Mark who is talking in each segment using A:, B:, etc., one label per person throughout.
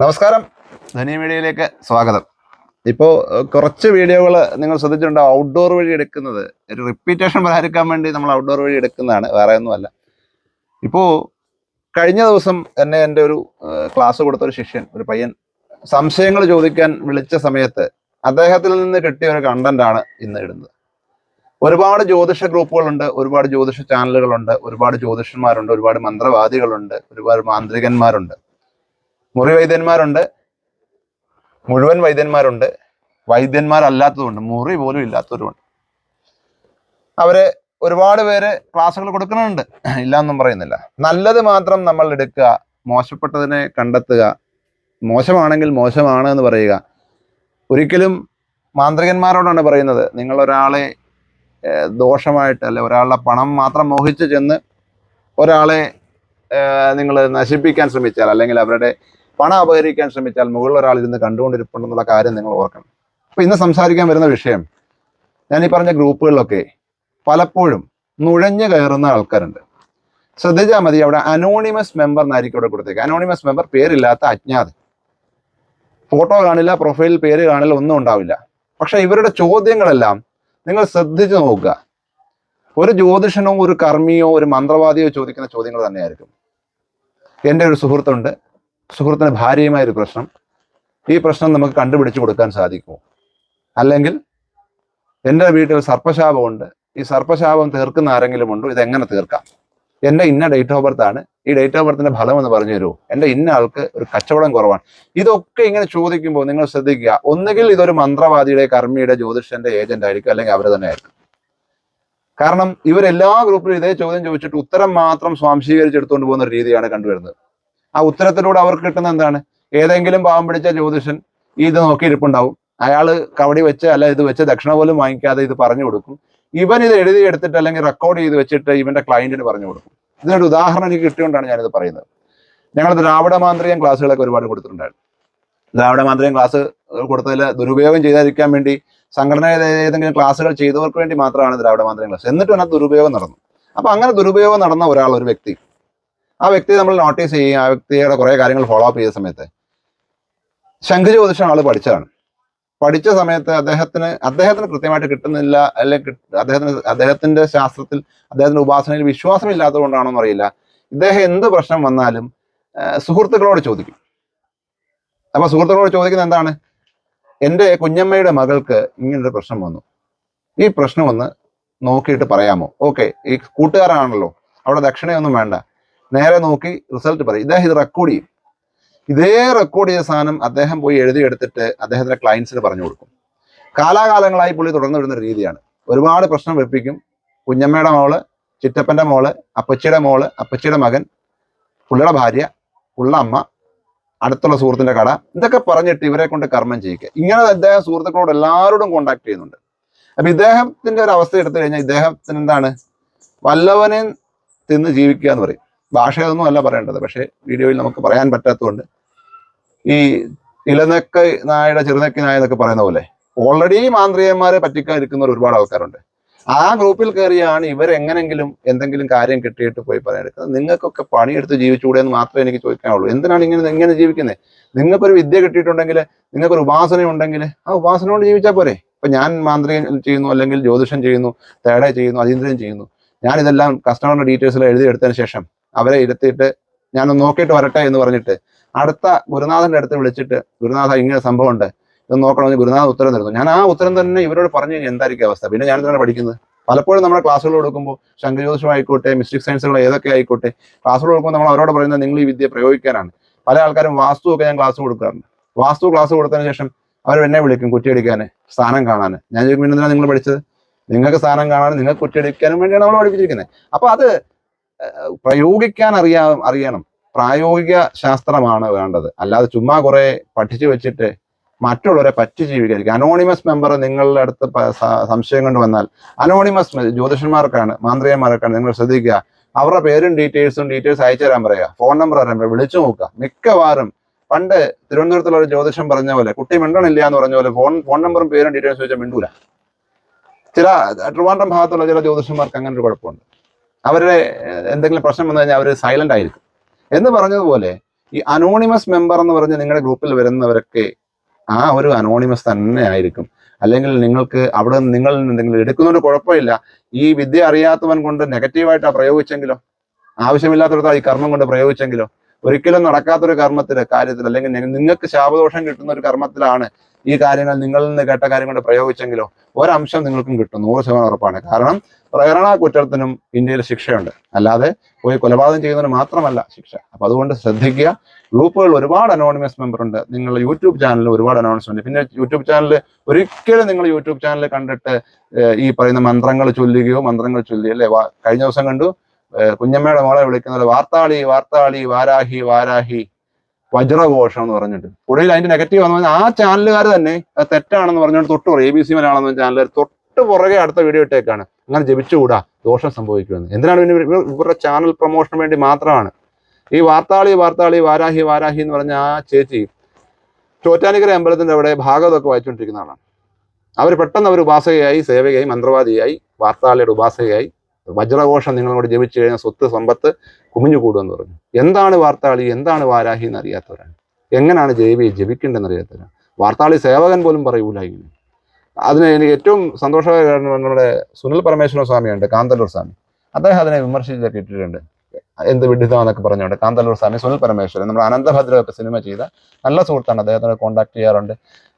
A: നമസ്കാരം. ധനി മീഡിയയിലേക്ക് സ്വാഗതം. ഇപ്പോൾ കുറച്ച് വീഡിയോകൾ നിങ്ങൾ ശ്രദ്ധിച്ചിട്ടുണ്ട്? ഔട്ട്ഡോർ വഴി എടുക്കുന്നത്. ഒരു റിപ്പീറ്റേഷൻ പരിഹരിക്കാൻ വേണ്ടി നമ്മൾ ഔട്ട്ഡോർ വഴി എടുക്കുന്നതാണ്. വേറെ ഒന്നുമല്ല. ഇപ്പോൾ കഴിഞ്ഞ ദിവസം എന്നെ എന്റെ ഒരു ക്ലാസ് കൊടുത്ത ഒരു ശിഷ്യൻ ഒരു പയ്യൻ സംശയങ്ങൾ ചോദിക്കാൻ വിളിച്ച സമയത്ത് അദ്ദേഹത്തിൽ നിന്ന് കിട്ടിയ ഒരു കണ്ടന്റ് ആണ് ഇന്ന് ഇടുന്നത്. ഒരുപാട് ജ്യോതിഷ ഗ്രൂപ്പുകളുണ്ട് ഒരുപാട് ജ്യോതിഷ ചാനലുകളുണ്ട് ഒരുപാട് ജ്യോതിഷന്മാരുണ്ട് ഒരുപാട് മന്ത്രവാദികളുണ്ട് ഒരുപാട് മാന്ത്രികന്മാരുണ്ട്. മുറി വൈദ്യന്മാരുണ്ട്. മുഴുവൻ വൈദ്യന്മാരുണ്ട്. വൈദ്യന്മാരല്ലാത്തതുണ്ട് മുറി പോലും ഇല്ലാത്തവരുമുണ്ട്. അവർ ഒരുപാട് പേര് ക്ലാസ്സുകൾ കൊടുക്കുന്നുണ്ട്. ഇല്ലാന്നും പറയുന്നില്ല. നല്ലത് മാത്രം നമ്മൾ എടുക്കുക മോശപ്പെട്ടതിനെ കണ്ടെത്തുക മോശമാണെങ്കിൽ മോശമാണ് എന്ന് പറയുക. ഒരിക്കലും മാന്ത്രികന്മാരോടാണ് പറയുന്നത് നിങ്ങൾ ഒരാളെ ദോഷമായിട്ട് അല്ലെ ഒരാളുടെ പണം മാത്രം മോഹിച്ച് ചെന്ന് ഒരാളെ നിങ്ങൾ നശിപ്പിക്കാൻ ശ്രമിച്ചാൽ അല്ലെങ്കിൽ അവരുടെ പണം അപഹരിക്കാൻ ശ്രമിച്ചാൽ മുകളിൽ ഒരാൾ ഇരുന്ന് കണ്ടുകൊണ്ടിരിപ്പുണ്ടെന്നുള്ള കാര്യം നിങ്ങൾ ഓർക്കണം. അപ്പൊ ഇന്ന് സംസാരിക്കാൻ വരുന്ന വിഷയം ഞാൻ ഈ പറഞ്ഞ ഗ്രൂപ്പുകളിലൊക്കെ പലപ്പോഴും നുഴഞ്ഞു കയറുന്ന ആൾക്കാരുണ്ട്. ശ്രദ്ധിച്ചാൽ മതി അവിടെ അനോണിമസ് മെമ്പർ എന്നായിരിക്കും അവിടെ കൊടുത്തേക്ക്. അനോണിമസ് മെമ്പർ പേരില്ലാത്ത അജ്ഞാതൻ. ഫോട്ടോ കാണില്ല പ്രൊഫൈലിൽ പേര് കാണില്ല ഒന്നും ഉണ്ടാവില്ല. പക്ഷെ ഇവരുടെ ചോദ്യങ്ങളെല്ലാം നിങ്ങൾ ശ്രദ്ധിച്ചു നോക്കുക. ഒരു ജ്യോതിഷനോ ഒരു കർമ്മിയോ ഒരു മന്ത്രവാദിയോ ചോദിക്കുന്ന ചോദ്യങ്ങൾ തന്നെയായിരിക്കും. എന്റെ ഒരു സുഹൃത്തുണ്ട് സുഹൃത്തിന് ഭാര്യയുമായ ഒരു പ്രശ്നം. ഈ പ്രശ്നം നമുക്ക് കണ്ടുപിടിച്ചു കൊടുക്കാൻ സാധിക്കുമോ? അല്ലെങ്കിൽ എന്റെ വീട്ടിൽ സർപ്പശാപമുണ്ട്. ഈ സർപ്പശാപം തീർക്കുന്ന ആരെങ്കിലും ഉണ്ടോ? ഇതെങ്ങനെ തീർക്കാം? എന്റെ ഇന്ന ഡേറ്റ് ഓഫ് ബർത്ത് ആണ്. ഈ ഡേറ്റ് ഓഫ് ബർത്തിന്റെ ഫലം എന്ന് പറഞ്ഞു തരുമോ? എന്റെ ഇന്ന ആൾക്ക് ഒരു കച്ചവടം കുറവാണ്. ഇതൊക്കെ ഇങ്ങനെ ചോദിക്കുമ്പോൾ നിങ്ങൾ ശ്രദ്ധിക്കുക. ഒന്നുകിൽ ഇതൊരു മന്ത്രവാദിയുടെ കർമ്മിയുടെ ജ്യോതിഷന്റെ ഏജന്റ് ആയിരിക്കും അല്ലെങ്കിൽ അവർ തന്നെ ആയിരിക്കും. കാരണം ഇവരെല്ലാ ഗ്രൂപ്പിലും ഇതേ ചോദ്യം ചോദിച്ചിട്ട് ഉത്തരം മാത്രം സ്വാംശീകരിച്ചെടുത്തുകൊണ്ട് പോകുന്ന ഒരു രീതിയാണ് കണ്ടുവരുന്നത്. ആ ഉത്തരത്തിലൂടെ അവർക്ക് കിട്ടുന്ന എന്താണ്? ഏതെങ്കിലും പാവം പിടിച്ച ജ്യോതിഷൻ ഇത് നോക്കി ഇരിപ്പുണ്ടാവും. അയാൾ കവടി വെച്ച് അല്ല ഇത് വെച്ച് ദക്ഷിണ പോലും വാങ്ങിക്കാതെ ഇത് പറഞ്ഞു കൊടുക്കും. ഇവൻ ഇത് എഴുതി എടുത്തിട്ട് അല്ലെങ്കിൽ റെക്കോർഡ് ചെയ്ത് വെച്ചിട്ട് ഇവന്റെ ക്ലയന്റിന് പറഞ്ഞു കൊടുക്കും. ഇതിനൊരു ഉദാഹരണം എനിക്ക് കിട്ടിയോണ്ടാണ് ഞാനിത് പറയുന്നത്. ഞങ്ങൾ ദ്രാവിഡ മാന്ത്രികം ക്ലാസ്സുകളൊക്കെ ഒരുപാട് കൊടുത്തിട്ടുണ്ടായിരുന്നു. ദ്രാവിഡ മാന്ത്രികം ക്ലാസ് കൊടുത്തതിൽ ദുരുപയോഗം ചെയ്താതിരിക്കാൻ വേണ്ടി സംഘടന ഏതെങ്കിലും ക്ലാസ്സുകൾ ചെയ്തവർക്ക് വേണ്ടി മാത്രമാണ് ദ്രാവിഡ മാന്ത്രികം ക്ലാസ്. എന്നിട്ടും അതിനകത്ത് ദുരുപയോഗം നടന്നു. അപ്പൊ അങ്ങനെ ദുരുപയോഗം നടന്ന ഒരാൾ ഒരു വ്യക്തി ആ വ്യക്തിയെ നമ്മൾ നോട്ടീസ് ചെയ്യും ആ വ്യക്തിയുടെ കുറേ കാര്യങ്ങൾ ഫോളോ അപ്പ് ചെയ്ത സമയത്ത് ശംഖ് ജ്യോതിഷം ആൾ പഠിച്ചതാണ്. പഠിച്ച സമയത്ത് അദ്ദേഹത്തിന് അദ്ദേഹത്തിന് കൃത്യമായിട്ട് കിട്ടുന്നില്ല അല്ലെങ്കിൽ അദ്ദേഹത്തിന് അദ്ദേഹത്തിന്റെ ശാസ്ത്രത്തിൽ അദ്ദേഹത്തിന്റെ ഉപാസനയിൽ വിശ്വാസം വിശ്വാസമില്ലാത്തതുകൊണ്ടാണോ അറിയില്ല. ഇദ്ദേഹം എന്ത് പ്രശ്നം വന്നാലും സുഹൃത്തുക്കളോട് ചോദിക്കും. അപ്പൊ സുഹൃത്തുക്കളോട് ചോദിക്കുന്നത് എന്താണ്? എന്റെ കുഞ്ഞമ്മയുടെ മകൾക്ക് ഇങ്ങനൊരു പ്രശ്നം വന്നു. ഈ പ്രശ്നം ഒന്ന് നോക്കിയിട്ട് പറയാമോ? ഓക്കെ ഈ കൂട്ടുകാരാണല്ലോ അവിടെ ദക്ഷിണയൊന്നും വേണ്ട. നേരെ നോക്കി റിസൾട്ട് പറയും. ഇദ്ദേഹം ഇത് റെക്കോർഡ് ചെയ്യും. ഇതേ റെക്കോർഡ് ചെയ്ത സാധനം അദ്ദേഹം പോയി എഴുതിയെടുത്തിട്ട് അദ്ദേഹത്തിന്റെ ക്ലയൻസിന് പറഞ്ഞു കൊടുക്കും. കാലാകാലങ്ങളായി പുള്ളി തുടർന്നു വരുന്ന രീതിയാണ്. ഒരുപാട് പ്രശ്നം വെപ്പിക്കും. കുഞ്ഞമ്മയുടെ മോൾ ചിറ്റപ്പന്റെ മോൾ അപ്പച്ചിയുടെ മോൾ അപ്പച്ചിയുടെ മകൻ പുള്ളിയുടെ ഭാര്യ ഉള്ള അമ്മ അടുത്തുള്ള സുഹൃത്തിന്റെ കട. ഇതൊക്കെ പറഞ്ഞിട്ട് ഇവരെ കൊണ്ട് കർമ്മം ചെയ്യിക്കുക. ഇങ്ങനെ അദ്ദേഹം സുഹൃത്തുക്കളോട് എല്ലാവരോടും കോണ്ടാക്ട് ചെയ്യുന്നുണ്ട്. അപ്പൊ ഇദ്ദേഹത്തിന്റെ ഒരു അവസ്ഥ എടുത്തു കഴിഞ്ഞാൽ ഇദ്ദേഹത്തിന് എന്താണ്? വല്ലവനെ തിന്ന് ജീവിക്കുക എന്ന് പറയും. ഭാഷയൊന്നും അല്ല പറയേണ്ടത്. പക്ഷേ വീഡിയോയിൽ നമുക്ക് പറയാൻ പറ്റാത്തതുകൊണ്ട് ഈ ഇലനക്ക നായുടെ ചെറുനക്കി നായ എന്നൊക്കെ പറയുന്ന പോലെ ഓൾറെഡി മാന്ത്രികന്മാരെ പറ്റിക്കാൻ ഇരിക്കുന്ന ഒരുപാട് ആൾക്കാരുണ്ട്. ആ ഗ്രൂപ്പിൽ കയറിയാണ് ഇവരെങ്ങനെങ്കിലും എന്തെങ്കിലും കാര്യം കിട്ടിയിട്ട് പോയി പറയാനെടുക്കുന്നത്. നിങ്ങൾക്കൊക്കെ പണിയെടുത്ത് ജീവിച്ചുകൂടെ എന്ന് മാത്രമേ എനിക്ക് ചോദിക്കാനുള്ളൂ. എന്തിനാണ് ഇങ്ങനെ ഇങ്ങനെ ജീവിക്കുന്നത് നിങ്ങൾക്കൊരു വിദ്യ കിട്ടിയിട്ടുണ്ടെങ്കിൽ നിങ്ങൾക്കൊരു ഉപാസന ഉണ്ടെങ്കിൽ ആ ഉപാസന കൊണ്ട് ജീവിച്ചാൽ പോരെ. ഇപ്പൊ ഞാൻ മാന്ത്രികം ചെയ്യുന്നു അല്ലെങ്കിൽ ജ്യോതിഷം ചെയ്യുന്നു തേട ചെയ്യുന്നു അതീന്ദ്രൻ ചെയ്യുന്നു. ഞാൻ ഇതെല്ലാം ഡീറ്റെയിൽസിൽ എഴുതി എടുത്തതിന് ശേഷം അവരെ ഇരുത്തിയിട്ട് ഞാനൊന്ന് നോക്കിയിട്ട് വരട്ടെ എന്ന് പറഞ്ഞിട്ട് അടുത്ത ഗുരുനാഥന്റെ അടുത്ത് വിളിച്ചിട്ട് ഗുരുനാഥ ഇങ്ങനെ സംഭവം ഉണ്ട് ഇത് നോക്കണമെന്ന് ഗുരുനാഥ് ഉത്തരം തരുന്നു. ഞാൻ ആ ഉത്തരം തന്നെ ഇവരോട് പറഞ്ഞു കഴിഞ്ഞാൽ എന്തായിരിക്കും അവസ്ഥ? പിന്നെ ഞാൻ തന്നെ പഠിക്കുന്നത്? പലപ്പോഴും നമ്മുടെ ക്ലാസ്സുകൾ കൊടുക്കുമ്പോൾ ശങ്കരജ്യോതിഷം ആയിക്കോട്ടെ മിസ്റ്റിക് സയൻസുകൾ ഏതൊക്കെ ആയിക്കോട്ടെ ക്ലാസ്സുകൾ കൊടുക്കുമ്പോൾ നമ്മൾ അവരോട് പറയുന്നത് നിങ്ങൾ ഈ വിദ്യ പ്രയോഗിക്കാനാണ്. പല ആൾക്കാരും വാസ്തു ഒക്കെ ഞാൻ ക്ലാസ് കൊടുക്കാറുണ്ട്. വാസ്തു ക്ലാസ് കൊടുത്തതിന് ശേഷം അവർ എന്നെ വിളിക്കും കുറ്റിയടിക്കാൻ സ്ഥാനം കാണാൻ. ഞാൻ ചോദിക്കും പിന്നെ എന്തിനാണ് നിങ്ങൾ പഠിച്ചത്? നിങ്ങൾക്ക് സ്ഥാനം കാണാൻ നിങ്ങൾക്ക് കുറ്റിയടിക്കാനും വേണ്ടിയാണ് നമ്മൾ പഠിപ്പിച്ചിരിക്കുന്നത്. അപ്പോൾ അത് പ്രയോഗിക്കാൻ അറിയാ അറിയണം. പ്രായോഗിക ശാസ്ത്രമാണ് വേണ്ടത്. അല്ലാതെ ചുമ്മാ കുറെ പഠിച്ചു വെച്ചിട്ട് മറ്റുള്ളവരെ പറ്റി ജീവിക്കാതിരിക്കുക. അനോണിമസ് മെമ്പർ നിങ്ങളുടെ അടുത്ത് സംശയം കൊണ്ട് വന്നാൽ അനോണിമസ് ജ്യോതിഷന്മാർക്കാണ് മാന്ത്രികന്മാർക്കാണ് നിങ്ങൾ ശ്രദ്ധിക്കുക. അവരുടെ പേരും ഡീറ്റെയിൽസും ഡീറ്റെയിൽസ് അയച്ചു തരാൻ പറയുക. ഫോൺ നമ്പർ തരാൻ പറയുക. വിളിച്ചു നോക്കുക. മിക്കവാറും പണ്ട് തിരുവനന്തപുരത്തുള്ള ഒരു ജ്യോതിഷം പറഞ്ഞ പോലെ കുട്ടി മിണ്ടണില്ല എന്ന് പറഞ്ഞ പോലെ ഫോൺ ഫോൺ നമ്പറും പേരും ഡീറ്റെയിൽസ് ചോദിച്ചാൽ മിണ്ടൂല. ചില ട്രിവാൻഡ്രം ഭാഗത്തുള്ള ചില ജ്യോതിഷന്മാർക്ക് അങ്ങനെ ഒരു കുഴപ്പമുണ്ട്. അവരുടെ എന്തെങ്കിലും പ്രശ്നം വന്നു കഴിഞ്ഞാൽ അവർ സൈലന്റ് ആയിരിക്കും. എന്ന് പറഞ്ഞതുപോലെ ഈ അനോണിമസ് മെമ്പർ എന്ന് പറഞ്ഞ് നിങ്ങളുടെ ഗ്രൂപ്പിൽ വരുന്നവരൊക്കെ ആ ഒരു അനോണിമസ് തന്നെ ആയിരിക്കും. അല്ലെങ്കിൽ നിങ്ങൾക്ക് അവിടെ നിന്ന് എന്തെങ്കിലും എടുക്കുന്നതുകൊണ്ട് കുഴപ്പമില്ല. ഈ വിദ്യ അറിയാത്തവൻ കൊണ്ട് നെഗറ്റീവായിട്ടാണ് പ്രയോഗിച്ചെങ്കിലോ? ആവശ്യമില്ലാത്തടത്ത് ഈ കർമ്മം കൊണ്ട് പ്രയോഗിച്ചെങ്കിലോ? ഒരിക്കലും നടക്കാത്തൊരു കർമ്മത്തിൽ കാര്യത്തിൽ അല്ലെങ്കിൽ നിങ്ങൾക്ക് ശാപദോഷം കിട്ടുന്ന ഒരു കർമ്മത്തിലാണ് ഈ കാര്യങ്ങൾ നിങ്ങളിൽ നിന്ന് കേട്ട കാര്യം കൊണ്ട് പ്രയോഗിച്ചെങ്കിലോ ഒരംശം നിങ്ങൾക്കും കിട്ടും. നൂറ് ശതമാനം ഉറപ്പാണ്. കാരണം പ്രേരണ കുറ്റത്തിനും ഇന്ത്യയിൽ ശിക്ഷയുണ്ട്. അല്ലാതെ പോയി കൊലപാതകം ചെയ്യുന്നതിന് മാത്രമല്ല ശിക്ഷ. അപ്പൊ അതുകൊണ്ട് ശ്രദ്ധിക്കുക. ഗ്രൂപ്പുകളിൽ ഒരുപാട് അനോണിമസ് മെമ്പർ ഉണ്ട്. നിങ്ങൾ യൂട്യൂബ് ചാനലിൽ ഒരുപാട് അനോണിമസ് പിന്നെ യൂട്യൂബ് ചാനലിൽ ഒരിക്കലും നിങ്ങൾ യൂട്യൂബ് ചാനൽ കണ്ടിട്ട് ഈ പറയുന്ന മന്ത്രങ്ങൾ ചൊല്ലുകയോ മന്ത്രങ്ങൾ ചൊല്ലി അല്ലേ? കഴിഞ്ഞ ദിവസം കണ്ടു കുഞ്ഞമ്മയുടെ മോളെ വിളിക്കുന്നത് വാർത്താളി വാർത്താളി വാരാഹി വാരാഹി. വജ്രഘോഷം എന്ന് പറഞ്ഞിട്ട്. കൂടുതൽ അതിന്റെ നെഗറ്റീവ് ആണെന്ന് ആ ചാനലുകാർ തന്നെ അത് തെറ്റാണെന്ന് പറഞ്ഞുകൊണ്ട് തൊട്ട് പറയും. എ ബി സി മലയാളം ചാനലുകാർ തൊട്ട് പുറകെ അടുത്ത വീഡിയോ ഇട്ടേക്കാണ്. അങ്ങനെ ജപിച്ചുകൂടാ ദോഷം സംഭവിക്കുമെന്ന്. എന്തിനാണ് പിന്നെ ഇവരുടെ ചാനൽ പ്രൊമോഷന് വേണ്ടി മാത്രമാണ്? ഈ വാർത്താളി വാർത്താളി വാരാഹി വാരാഹി എന്ന് പറഞ്ഞ ആ ചേച്ചി ചോറ്റാനിക്കര അമ്പലത്തിന്റെ അവിടെ ഭാഗവതമൊക്കെ വായിച്ചുകൊണ്ടിരിക്കുന്ന ആളാണ്. അവർ പെട്ടെന്ന് അവർ ഉപാസകയായി സേവകയായി മന്ത്രവാദിയായി വാർത്താളിയുടെ ഉപാസകയായി വജ്രഘോഷം നിങ്ങളോട് ജപിച്ചു കഴിഞ്ഞാൽ സ്വത്ത് സമ്പത്ത് കുമിഞ്ഞു കൂടുമെന്ന് പറഞ്ഞു. എന്താണ് വാർത്താളി? എന്താണ് വാരാഹി എന്ന് അറിയാത്തവരാണ് എങ്ങനെയാണ് ജൈവി ജപിക്കേണ്ടതെന്ന് അറിയാത്തവരാണ്. വാർത്താളി സേവകൻ പോലും പറയൂല ഇങ്ങനെ. അതിന് എനിക്ക് ഏറ്റവും സന്തോഷകരമാണ് നമ്മുടെ സുനിൽ പരമേശ്വര സ്വാമിയുണ്ട് കാന്തല്ലൂർ സ്വാമി. അദ്ദേഹം അതിനെ വിമർശിച്ചൊക്കെ ഇട്ടിട്ടുണ്ട്. എന്ത് വിഡിതാന്നൊക്കെ പറഞ്ഞുകൊണ്ട് കാന്തല്ലൂർ സ്വാമി സുനിൽ പരമേശ്വരൻ. നമ്മൾ അനന്തഭദ്രമൊക്കെ സിനിമ ചെയ്ത നല്ല സുഹൃത്താണ്. അദ്ദേഹത്തിനെ കോൺടാക്ട് ചെയ്യാറുണ്ട്.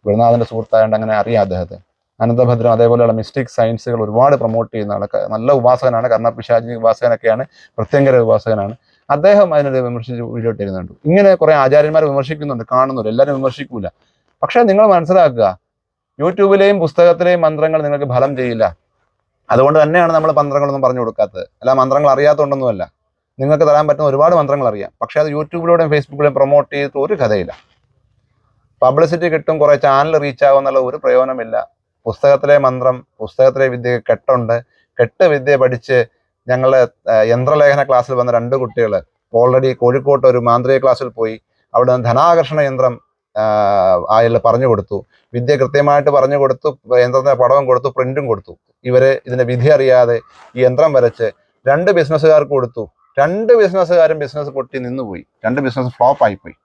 A: ഗുരുനാഥന്റെ സുഹൃത്തായതുകൊണ്ട് അങ്ങനെ അറിയാം അദ്ദേഹത്തെ. അനന്തഭദ്രം അതേപോലെയുള്ള മിസ്റ്റിക് സയൻസുകൾ ഒരുപാട് പ്രൊമോട്ട് ചെയ്യുന്ന ആൾ ക- നല്ല ഉപാസകനാണ്. കർണപിശാചി ഉപാസകനൊക്കെയാണ് പ്രത്യങ്കര ഉപാസകനാണ്. അദ്ദേഹം അതിനെ വിമർശിച്ച് വീഡിയോ ഇട്ടിരുന്നുണ്ട്. ഇങ്ങനെ കുറെ ആചാര്യന്മാർ വിമർശിക്കുന്നുണ്ട് കാണുന്നുണ്ട്. എല്ലാവരും വിമർശിക്കൂല. പക്ഷേ നിങ്ങൾ മനസ്സിലാക്കുക യൂട്യൂബിലെയും പുസ്തകത്തിലെയും മന്ത്രങ്ങൾ നിങ്ങൾക്ക് ഫലം ചെയ്യില്ല. അതുകൊണ്ട് തന്നെയാണ് നമ്മൾ മന്ത്രങ്ങളൊന്നും പറഞ്ഞു കൊടുക്കാത്തത്. അല്ല മന്ത്രങ്ങൾ അറിയാത്തതുകൊണ്ടൊന്നുമല്ല നിങ്ങൾക്ക് തരാൻ പറ്റുന്ന ഒരുപാട് മന്ത്രങ്ങൾ അറിയാം. പക്ഷേ അത് യൂട്യൂബിലൂടെയും ഫേസ്ബുക്കിലൂടെയും പ്രൊമോട്ട് ചെയ്തിട്ട് ഒരു കഥയില്ല. പബ്ലിസിറ്റി കിട്ടും കുറേ ചാനൽ റീച്ച് ആകും എന്നുള്ള ഒരു പ്രയോജനമില്ല. പുസ്തകത്തിലെ മന്ത്രം പുസ്തകത്തിലെ വിദ്യ കെട്ടുണ്ട്. കെട്ട് വിദ്യ പഠിച്ച് ഞങ്ങൾ യന്ത്രലേഖന ക്ലാസ്സിൽ വന്ന രണ്ട് കുട്ടികൾ ഓൾറെഡി കോഴിക്കോട്ട് ഒരു മാന്ത്രിക ക്ലാസ്സിൽ പോയി. അവിടെ നിന്ന് ധനാകർഷണ യന്ത്രം അയാൾ പറഞ്ഞു കൊടുത്തു. വിദ്യ കൃത്യമായിട്ട് പറഞ്ഞു കൊടുത്തു യന്ത്രത്തിന് പടവും കൊടുത്തു പ്രിന്റും കൊടുത്തു. ഇവർ ഇതിന്റെ വിധി അറിയാതെ ഈ യന്ത്രം വരച്ച് രണ്ട് ബിസിനസ്സുകാർക്ക് കൊടുത്തു. രണ്ട് ബിസിനസ്സുകാരും ബിസിനസ് പൊട്ടി നിന്നുപോയി. രണ്ട് ബിസിനസ് ഫ്ലോപ്പ് ആയിപ്പോയി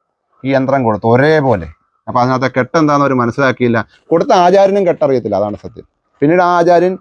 A: ഈ യന്ത്രം കൊടുത്തു. ഒരേപോലെ. അപ്പൊ അതിനകത്തെ കെട്ടെന്താന്ന് അവർ മനസ്സിലാക്കിയില്ല. കൊടുത്ത ആചാര്യനും കെട്ടറിയത്തില്ല അതാണ് സത്യം. പിന്നീട് ആ ആചാര്യൻ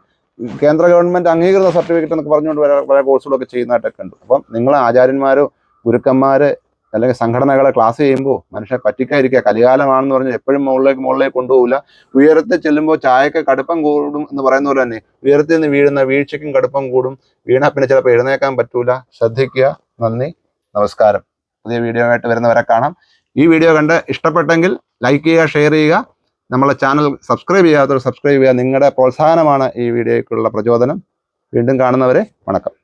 A: കേന്ദ്ര ഗവൺമെന്റ് അംഗീകൃത സർട്ടിഫിക്കറ്റ് എന്നൊക്കെ പറഞ്ഞുകൊണ്ട് പല പല കോഴ്സുകളൊക്കെ ചെയ്യുന്നതായിട്ടൊക്കെ ഉണ്ട് അപ്പം നിങ്ങൾ ആചാര്യന്മാരോ ഗുരുക്കന്മാര് അല്ലെങ്കിൽ സംഘടനകളെ ക്ലാസ് ചെയ്യുമ്പോൾ മനുഷ്യനെ പറ്റിക്കാതിരിക്കുക. കലികാലമാണെന്ന് പറഞ്ഞ് എപ്പോഴും മുകളിലേക്ക് മുകളിലേക്ക് കൊണ്ടുപോകില്ല. ഉയരത്തിൽ ചെല്ലുമ്പോൾ ചായക്ക് കടുപ്പം കൂടും എന്ന് പറയുന്ന പോലെ തന്നെ ഉയരത്തിൽ നിന്ന് വീഴുന്ന വീഴ്ചയ്ക്കും കടുപ്പം കൂടും. വീണാൽ പിന്നെ ചിലപ്പോൾ എഴുന്നേക്കാൻ പറ്റൂല. ശ്രദ്ധിക്കുക. നന്ദി. നമസ്കാരം. പുതിയ വീഡിയോ ആയിട്ട് വരുന്നവരെ കാണാം. ഈ വീഡിയോ കണ്ട് ഇഷ്ടപ്പെട്ടെങ്കിൽ ലൈക്ക് ചെയ്യുക ഷെയർ ചെയ്യുക. നമ്മളെ ചാനൽ സബ്സ്ക്രൈബ് ചെയ്യാത്തവർ സബ്സ്ക്രൈബ് ചെയ്യുക. നിങ്ങളുടെ പ്രോത്സാഹനമാണ് ഈ വീഡിയോയ്ക്കുള്ള പ്രചോദനം. വീണ്ടും കാണുന്നവരെ വണക്കം.